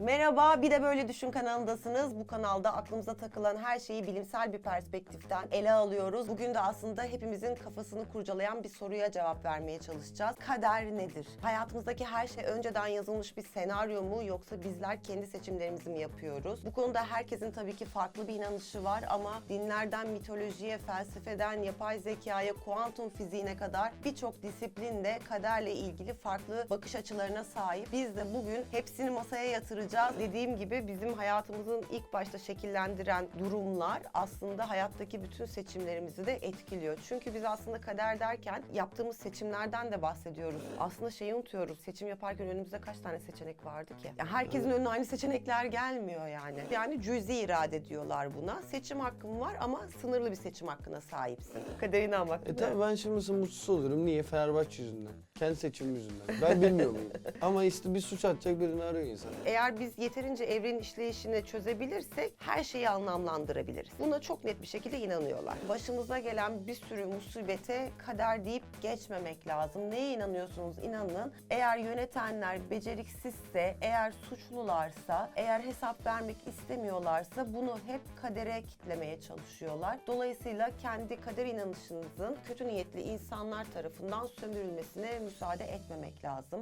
Merhaba, bir de Böyle Düşün kanalındasınız. Bu kanalda aklımıza takılan her şeyi bilimsel bir perspektiften ele alıyoruz. Bugün de aslında hepimizin kafasını kurcalayan bir soruya cevap vermeye çalışacağız. Kader nedir? Hayatımızdaki her şey önceden yazılmış bir senaryo mu yoksa bizler kendi seçimlerimizi mi yapıyoruz? Bu konuda herkesin tabii ki farklı bir inanışı var ama dinlerden mitolojiye, felsefeden yapay zekaya, kuantum fiziğine kadar birçok disiplinde kaderle ilgili farklı bakış açılarına sahip. Biz de bugün hepsini masaya yatıracağız. Dediğim gibi bizim hayatımızın ilk başta şekillendiren durumlar aslında hayattaki bütün seçimlerimizi de etkiliyor. Çünkü biz aslında kader derken yaptığımız seçimlerden de bahsediyoruz. Aslında şeyi unutuyoruz. Seçim yaparken önümüzde kaç tane seçenek vardı ki? Ya herkesin önüne aynı seçenekler gelmiyor yani. Yani cüzi irade diyorlar buna. Seçim hakkın var ama sınırlı bir seçim hakkına sahipsin. Kaderine ama. E tabi ben şimdi mesela mutsuz olurum. Niye? Fenerbahçe yüzünden. Kendi seçimim yüzünden. Ben bilmiyor muyum? Ama işte bir suç atacak birini arıyor insan. Eğer biz yeterince evrenin işleyişini çözebilirsek her şeyi anlamlandırabiliriz. Buna çok net bir şekilde inanıyorlar. Başımıza gelen bir sürü musibete kader deyip geçmemek lazım. Neye inanıyorsunuz inanın. Eğer yönetenler beceriksizse, eğer suçlularsa, eğer hesap vermek istemiyorlarsa bunu hep kadere kitlemeye çalışıyorlar. Dolayısıyla kendi kader inanışınızın kötü niyetli insanlar tarafından sömürülmesine müsaade etmemek lazım.